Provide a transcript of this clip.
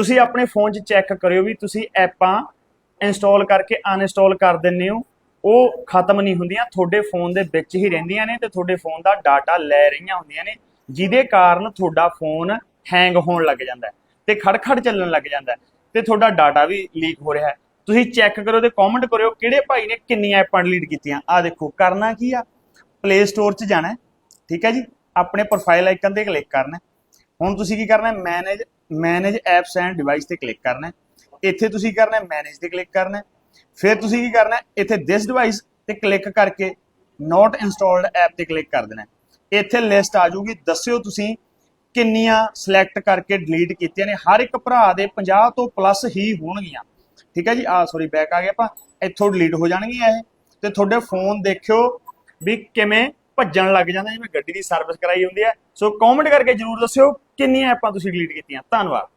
ਤੁਸੀਂ ਆਪਣੇ ਫੋਨ 'ਚ ਚੈੱਕ ਕਰਿਓ ਵੀ ਤੁਸੀਂ ਐਪਾਂ ਇੰਸਟਾਲ ਕਰਕੇ ਅਨਇੰਸਟਾਲ ਕਰ ਦਿੰਦੇ ਹੋ। ਉਹ ਖਤਮ ਨਹੀਂ ਹੁੰਦੀਆਂ, ਤੁਹਾਡੇ ਫੋਨ ਦੇ ਵਿੱਚ ਹੀ ਰਹਿੰਦੀਆਂ ਨੇ ਤੇ ਤੁਹਾਡੇ ਫੋਨ ਦਾ ਡਾਟਾ ਲੈ ਰਹੀਆਂ ਹੁੰਦੀਆਂ ਨੇ, ਜਿਹਦੇ ਕਾਰਨ ਤੁਹਾਡਾ ਫੋਨ ਹੈਂਗ ਹੋਣ ਲੱਗ ਜਾਂਦਾ ਹੈ ਤੇ ਖੜਖੜ ਚੱਲਣ ਲੱਗ ਜਾਂਦਾ ਹੈ ਤੇ ਤੁਹਾਡਾ ਡਾਟਾ ਵੀ ਲੀਕ ਹੋ ਰਿਹਾ ਹੈ। ਤੁਸੀਂ ਚੈੱਕ ਕਰੋ ਤੇ ਕਮੈਂਟ ਕਰਿਓ ਕਿਹੜੇ ਭਾਈ ਨੇ ਕਿੰਨੀਆਂ ਐਪਾਂ ਡਿਲੀਟ ਕੀਤੀਆਂ। ਆ ਦੇਖੋ, ਕਰਨਾ ਕੀ ਆ? ਪਲੇ ਸਟੋਰ 'ਚ ਜਾਣਾ ਠੀਕ ਹੈ ਜੀ? ਆਪਣੇ ਪ੍ਰੋਫਾਈਲ ਆਈਕਨ ਤੇ ਕਲਿੱਕ ਕਰਨਾ ਹੁਣ ਤੁਸੀਂ ਕੀ ਕਰਨਾ ਹੈ? Manage manage apps and device ਤੇ ਕਲਿੱਕ ਕਰਨਾ ਹੈ। ਇੱਥੇ ਤੁਸੀਂ ਕਰਨਾ ਹੈ? ਮੈਨੇਜ ਤੇ ਕਲਿੱਕ ਕਰਨਾ ਹੈ। ਫਿਰ ਤੁਸੀਂ ਕੀ ਕਰਨਾ ਹੈ? ਇੱਥੇ ਦਿਸ ਡਿਵਾਈਸ ਤੇ ਕਲਿੱਕ ਕਰਕੇ ਨਾਟ ਇੰਸਟਾਲਡ ਐਪ ਤੇ ਕਲਿੱਕ ਕਰ ਦੇਣਾ ਇੱਥੇ ਲਿਸਟ ਆ ਜੂਗੀ ਦੱਸਿਓ ਤੁਸੀਂ ਕਿੰਨੀਆਂ ਸਿਲੈਕਟ ਕਰਕੇ ਡਿਲੀਟ ਕੀਤੀਆਂ ਨੇ। ਹਰ ਇੱਕ ਭਰਾ ਦੇ 50 ਤੋਂ ਪਲੱਸ ਹੀ ਹੋਣਗੀਆਂ। ਠੀਕ ਹੈ ਜੀ? ਆ ਸੌਰੀ ਬੈਕ ਆ ਗਿਆ ਆਪਾਂ। ਇੱਥੋਂ ਡਿਲੀਟ ਹੋ ਜਾਣਗੀਆਂ ਇਹ। ਤੇ ਤੁਹਾਡੇ ਫੋਨ ਦੇਖਿਓ ਵੀ ਕਿਵੇਂ ਭੱਜਣ ਲੱਗ ਜਾਂਦਾ, ਜਿਵੇਂ ਗੱਡੀ ਦੀ ਸਰਵਿਸ ਕਰਾਈ ਹੁੰਦੀ ਹੈ। ਸੋ ਕਮੈਂਟ ਕਰਕੇ ਜਰੂਰ ਦੱਸਿਓ ਕਿੰਨੀਆਂ ਐਪਾਂ ਤੁਸੀਂ ਡਿਲੀਟ ਕੀਤੀਆਂ। ਧੰਨਵਾਦ।